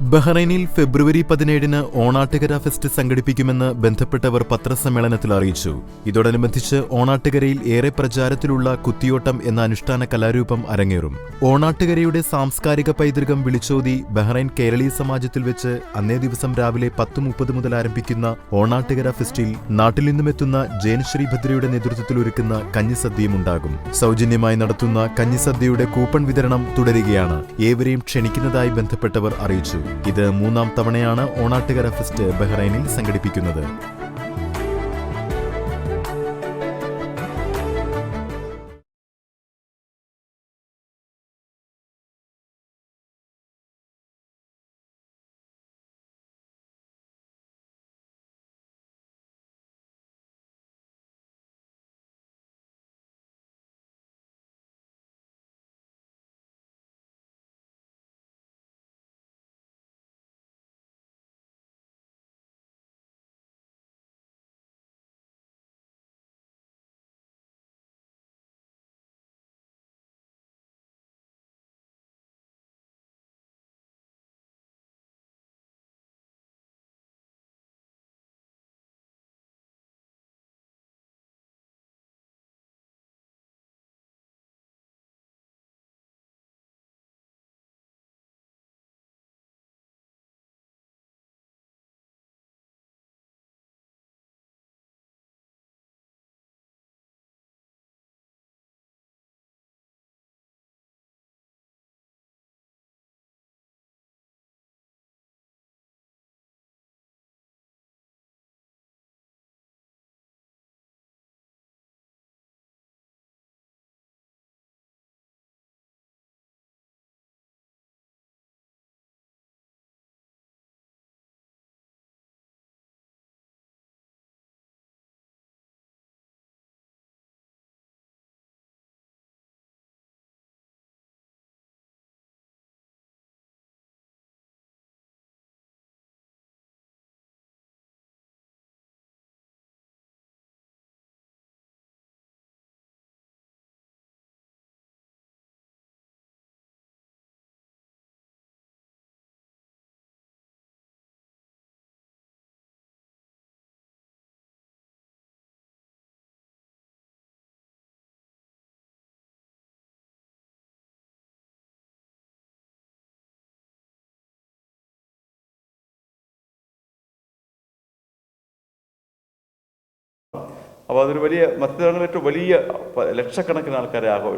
ബഹ്റൈനിൽ ഫെബ്രുവരി പതിനേഴിന് ഓണാട്ടുകര ഫെസ്റ്റ് സംഘടിപ്പിക്കുമെന്ന് ബന്ധപ്പെട്ടവർ പത്രസമ്മേളനത്തിൽ അറിയിച്ചു. ഇതോടനുബന്ധിച്ച് ഓണാട്ടുകരയിൽ ഏറെ പ്രചാരത്തിലുള്ള കുത്തിയോട്ടം എന്ന അനുഷ്ഠാന കലാരൂപം അരങ്ങേറും. ഓണാട്ടുകരയുടെ സാംസ്കാരിക പൈതൃകം വിളിച്ചോതി ബഹ്റൈൻ കേരളീയ സമാജത്തിൽ വെച്ച് അന്നേ ദിവസം രാവിലെ പത്ത് മുപ്പത് മുതൽ ആരംഭിക്കുന്ന ഓണാട്ടുകര ഫെസ്റ്റിൽ നാട്ടിൽ നിന്നുമെത്തുന്ന ജയൻശ്രീ ഭദ്രയുടെ നേതൃത്വത്തിൽ ഒരുക്കുന്ന കഞ്ഞിസദ്യയും ഉണ്ടാകും സൗജന്യമായി നടത്തുന്ന കഞ്ഞിസദ്യയുടെ കൂപ്പൺ വിതരണം തുടരുകയാണ്. ഏവരെയും ക്ഷണിക്കുന്നതായി ബന്ധപ്പെട്ടവർ അറിയിച്ചു. ഇത് മൂന്നാം തവണയാണ് ഓണാട്ടുകര ഫെസ്റ്റ് ബഹ്റൈനിൽ സംഘടിപ്പിക്കുന്നത്. അപ്പോൾ അതൊരു വലിയ മത്സ്യത്തൊഴിലാളികൾ ഏറ്റവും വലിയ ലക്ഷക്കണക്കിന് ആൾക്കാരെ ആഘോ